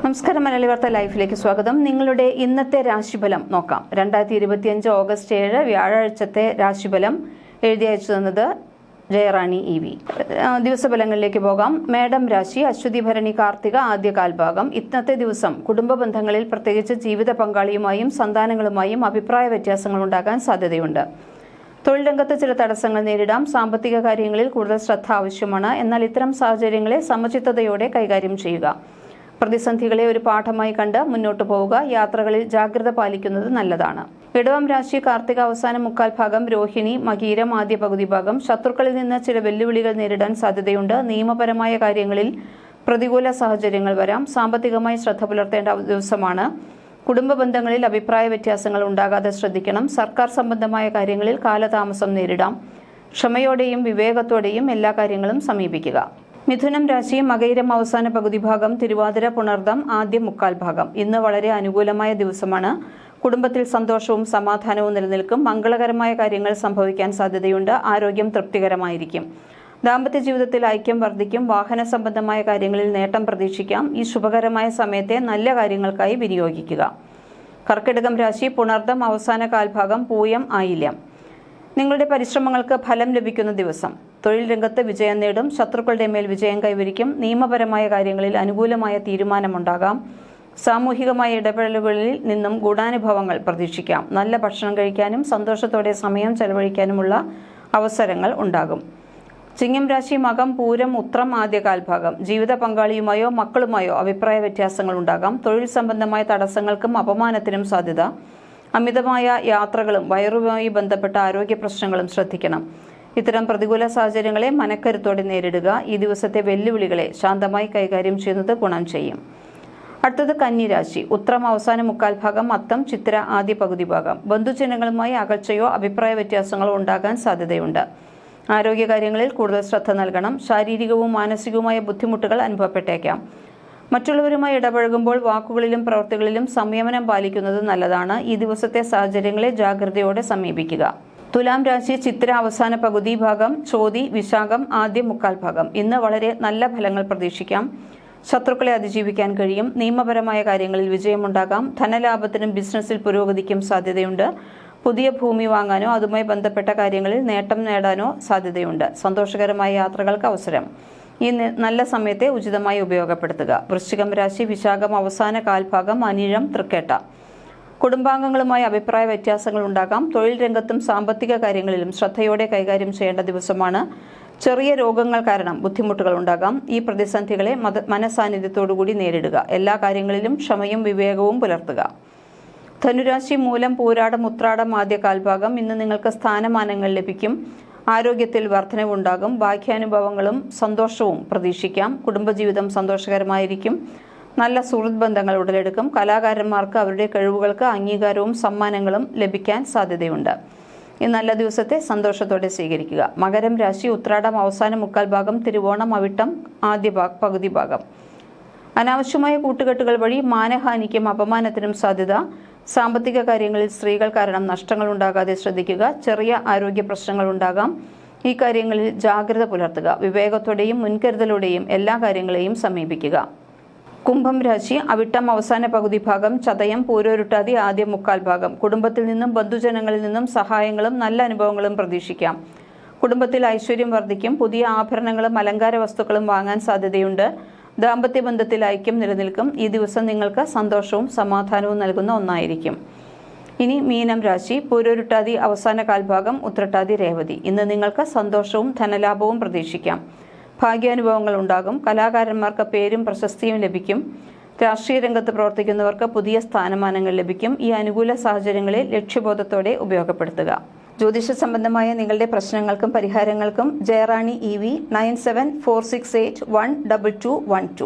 നമസ്കാരം മലയാളി വാർത്ത ലൈഫിലേക്ക് സ്വാഗതം. നിങ്ങളുടെ ഇന്നത്തെ രാശിഫലം നോക്കാം. രണ്ടായിരത്തി ഇരുപത്തിയഞ്ച് ഓഗസ്റ്റ് ഏഴ് വ്യാഴാഴ്ചത്തെ രാശിഫലം എഴുതി അയച്ചു തന്നത് ജയറാണി ഇ വി. ദിവസഫലങ്ങളിലേക്ക് പോകാം. മേഡം രാശി അശ്വതി ഭരണി കാർത്തിക ആദ്യ കാൽഭാഗം. ഇന്നത്തെ ദിവസം കുടുംബ ബന്ധങ്ങളിൽ പ്രത്യേകിച്ച് ജീവിത പങ്കാളിയുമായും സന്താനങ്ങളുമായും അഭിപ്രായ വ്യത്യാസങ്ങൾ ഉണ്ടാകാൻ സാധ്യതയുണ്ട്. തൊഴിൽ രംഗത്ത് ചില തടസ്സങ്ങൾ നേരിടാം. സാമ്പത്തിക കാര്യങ്ങളിൽ കൂടുതൽ ശ്രദ്ധ ആവശ്യമാണ്. എന്നാൽ ഇത്തരം സാഹചര്യങ്ങളെ സമചിത്തതയോടെ കൈകാര്യം ചെയ്യുക. പ്രതിസന്ധികളെ ഒരു പാഠമായി കണ്ട് മുന്നോട്ടു പോവുക. യാത്രകളിൽ ജാഗ്രത പാലിക്കുന്നത് നല്ലതാണ്. ഇടവം രാശി കാർത്തിക അവസാന മുക്കാൽ ഭാഗം രോഹിണി മകീരം ആദ്യ പകുതി ഭാഗം. ശത്രുക്കളിൽ നിന്ന് ചില വെല്ലുവിളികൾ നേരിടാൻ സാധ്യതയുണ്ട്. നിയമപരമായ കാര്യങ്ങളിൽ പ്രതികൂല സാഹചര്യങ്ങൾ വരാം. സാമ്പത്തികമായി ശ്രദ്ധ പുലർത്തേണ്ട ദിവസമാണ്. കുടുംബ ബന്ധങ്ങളിൽ അഭിപ്രായ വ്യത്യാസങ്ങൾ ഉണ്ടാകാതെ ശ്രദ്ധിക്കണം. സർക്കാർ സംബന്ധമായ കാര്യങ്ങളിൽ കാലതാമസം നേരിടാം. ക്ഷമയോടെയും വിവേകത്തോടെയും എല്ലാ കാര്യങ്ങളും സമീപിക്കുക. മിഥുനം രാശി മകയിരം അവസാന പകുതി ഭാഗം തിരുവാതിര പുണർദം ആദ്യ മുക്കാൽ ഭാഗം. ഇന്ന് വളരെ അനുകൂലമായ ദിവസമാണ്. കുടുംബത്തിൽ സന്തോഷവും സമാധാനവും നിലനിൽക്കും. മംഗളകരമായ കാര്യങ്ങൾ സംഭവിക്കാൻ സാധ്യതയുണ്ട്. ആരോഗ്യം തൃപ്തികരമായിരിക്കും. ദാമ്പത്യ ജീവിതത്തിൽ ഐക്യം വർദ്ധിക്കും. വാഹന സംബന്ധമായ കാര്യങ്ങളിൽ നേട്ടം പ്രതീക്ഷിക്കാം. ഈ ശുഭകരമായ സമയത്തെ നല്ല കാര്യങ്ങൾക്കായി വിനിയോഗിക്കുക. കർക്കിടകം രാശി പുണർദം അവസാന കാൽഭാഗം പൂയം ആയില്യം. നിങ്ങളുടെ പരിശ്രമങ്ങൾക്ക് ഫലം ലഭിക്കുന്ന ദിവസം. തൊഴിൽ രംഗത്ത് വിജയം നേടും. ശത്രുക്കളുടെ മേൽ വിജയം കൈവരിക്കും. നിയമപരമായ കാര്യങ്ങളിൽ അനുകൂലമായ തീരുമാനമുണ്ടാകാം. സാമൂഹികമായ ഇടപെടലുകളിൽ നിന്നും ഗുണാനുഭവങ്ങൾ പ്രതീക്ഷിക്കാം. നല്ല ഭക്ഷണം കഴിക്കാനും സന്തോഷത്തോടെ സമയം ചെലവഴിക്കാനുമുള്ള അവസരങ്ങൾ ഉണ്ടാകും. ചിങ്ങം രാശി മകം പൂരം ഉത്രം ആദ്യ കാൽഭാഗം ജീവിത പങ്കാളിയുമായോ മക്കളുമായോ അഭിപ്രായ വ്യത്യാസങ്ങൾ ഉണ്ടാകാം. തൊഴിൽ സംബന്ധമായ തടസ്സങ്ങൾക്കും അപമാനത്തിനും സാധ്യത. അമിതമായ യാത്രകളും വയറുമായി ബന്ധപ്പെട്ട ആരോഗ്യ പ്രശ്നങ്ങളും ശ്രദ്ധിക്കണം. ഇത്തരം പ്രതികൂല സാഹചര്യങ്ങളെ മനക്കരുത്തോടെ നേരിടുക. ഈ ദിവസത്തെ വെല്ലുവിളികളെ ശാന്തമായി കൈകാര്യം ചെയ്യുന്നത് ഗുണം ചെയ്യും. അടുത്തത് കന്നിരാശി. ഉത്രം അവസാന മുക്കാൽ ഭാഗം അത്തം ചിത്ര ആദ്യ പകുതി ഭാഗം. ബന്ധുജനങ്ങളുമായി അകൽച്ചയോ അഭിപ്രായ വ്യത്യാസങ്ങളോ ഉണ്ടാകാൻ സാധ്യതയുണ്ട്. ആരോഗ്യകാര്യങ്ങളിൽ കൂടുതൽ ശ്രദ്ധ നൽകണം. ശാരീരികവും മാനസികവുമായ ബുദ്ധിമുട്ടുകൾ അനുഭവപ്പെട്ടേക്കാം. മറ്റുള്ളവരുമായി ഇടപഴകുമ്പോൾ വാക്കുകളിലും പ്രവൃത്തികളിലും സംയമനം പാലിക്കുന്നത് നല്ലതാണ്. ഈ ദിവസത്തെ സാഹചര്യങ്ങളെ ജാഗ്രതയോടെ സമീപിക്കുക. തുലാം രാശി ചിത്ര അവസാന പകുതി ഭാഗം ചോതി വിശാഖം ആദ്യ മുക്കാൽ ഭാഗം. ഇന്ന് വളരെ നല്ല ഫലങ്ങൾ പ്രതീക്ഷിക്കാം. ശത്രുക്കളെ അതിജീവിക്കാൻ കഴിയും. നിയമപരമായ കാര്യങ്ങളിൽ വിജയമുണ്ടാകാം. ധനലാഭത്തിനും ബിസിനസ്സിൽ പുരോഗതിക്കും സാധ്യതയുണ്ട്. പുതിയ ഭൂമി വാങ്ങാനോ അതുമായി ബന്ധപ്പെട്ട കാര്യങ്ങളിൽ നേട്ടം നേടാനോ സാധ്യതയുണ്ട്. സന്തോഷകരമായ യാത്രകൾക്ക് അവസരം. ഈ നല്ല സമയത്തെ ഉചിതമായി ഉപയോഗപ്പെടുത്തുക. വൃശ്ചികം രാശി വിശാഖം അവസാന കാൽഭാഗം അനിഴം തൃക്കേട്ട. കുടുംബാംഗങ്ങളുമായി അഭിപ്രായ വ്യത്യാസങ്ങൾ ഉണ്ടാകാം. തൊഴിൽ രംഗത്തും സാമ്പത്തിക കാര്യങ്ങളിലും ശ്രദ്ധയോടെ കൈകാര്യം ചെയ്യേണ്ട ദിവസമാണ്. ചെറിയ രോഗങ്ങൾ കാരണം ബുദ്ധിമുട്ടുകൾ ഉണ്ടാകാം. ഈ പ്രതിസന്ധികളെ മത മനസാന്നിധ്യത്തോടുകൂടി നേരിടുക. എല്ലാ കാര്യങ്ങളിലും ക്ഷമയും വിവേകവും പുലർത്തുക. ധനുരാശി മൂലം പൂരാടം ഉത്രാടം ആദ്യ കാൽഭാഗം. ഇന്ന് നിങ്ങൾക്ക് സ്ഥാനമാനങ്ങൾ ലഭിക്കും. ആരോഗ്യത്തിൽ വർധനവുണ്ടാകും. ബാഹ്യാനുഭവങ്ങളും സന്തോഷവും പ്രതീക്ഷിക്കാം. കുടുംബജീവിതം സന്തോഷകരമായിരിക്കും. നല്ല സുഹൃത്ത് ബന്ധങ്ങൾ ഉടലെടുക്കും. കലാകാരന്മാർക്ക് അവരുടെ കഴിവുകൾക്ക് അംഗീകാരവും സമ്മാനങ്ങളും ലഭിക്കാൻ സാധ്യതയുണ്ട്. ഈ നല്ല ദിവസത്തെ സന്തോഷത്തോടെ സ്വീകരിക്കുക. മകരം രാശി ഉത്രാടം അവസാന മുക്കാൽ ഭാഗം തിരുവോണം അവിട്ടം ആദ്യ ഭാഗ പകുതി ഭാഗം. അനാവശ്യമായ കൂട്ടുകെട്ടുകൾ വഴി മാനഹാനിക്കും അപമാനത്തിനും സാധ്യത. സാമ്പത്തിക കാര്യങ്ങളിൽ സ്ത്രീകൾ കാരണം നഷ്ടങ്ങൾ ഉണ്ടാകാതെ ശ്രദ്ധിക്കുക. ചെറിയ ആരോഗ്യ പ്രശ്നങ്ങൾ ഉണ്ടാകാം. ഈ കാര്യങ്ങളിൽ ജാഗ്രത പുലർത്തുക. വിവേകത്തോടെയും മുൻകരുതലോടെയും എല്ലാ കാര്യങ്ങളെയും സമീപിക്കുക. കുംഭം രാശി അവിട്ടം അവസാന പകുതി ഭാഗം ചതയം പൂരോരുട്ടാതി ആദ്യം മുക്കാൽ ഭാഗം. കുടുംബത്തിൽ നിന്നും ബന്ധുജനങ്ങളിൽ നിന്നും സഹായങ്ങളും നല്ല അനുഭവങ്ങളും പ്രതീക്ഷിക്കാം. കുടുംബത്തിൽ ഐശ്വര്യം വർദ്ധിക്കും. പുതിയ ആഭരണങ്ങളും അലങ്കാര വസ്തുക്കളും വാങ്ങാൻ സാധ്യതയുണ്ട്. ദാമ്പത്യ ബന്ധത്തിൽ ഐക്യം നിലനിൽക്കും. ഈ ദിവസം നിങ്ങൾക്ക് സന്തോഷവും സമാധാനവും നൽകുന്ന ഒന്നായിരിക്കും. ഇനി മീനം രാശി പൂരൊരുട്ടാതി അവസാന കാൽഭാഗം ഉത്രട്ടാതി രേവതി. ഇന്ന് നിങ്ങൾക്ക് സന്തോഷവും ധനലാഭവും പ്രതീക്ഷിക്കാം. ഭാഗ്യാനുഭവങ്ങൾ ഉണ്ടാകും. കലാകാരന്മാർക്ക് പേരും പ്രശസ്തിയും ലഭിക്കും. രാഷ്ട്രീയ രംഗത്ത് പ്രവർത്തിക്കുന്നവർക്ക് പുതിയ സ്ഥാനമാനങ്ങൾ ലഭിക്കും. ഈ അനുകൂല സാഹചര്യങ്ങളെ ലക്ഷ്യബോധത്തോടെ ഉപയോഗപ്പെടുത്തുക. ജ്യോതിഷ സംബന്ധമായ നിങ്ങളുടെ പ്രശ്നങ്ങൾക്കും പരിഹാരങ്ങൾക്കും Jayarani E V nine seven four six eight one double two one two.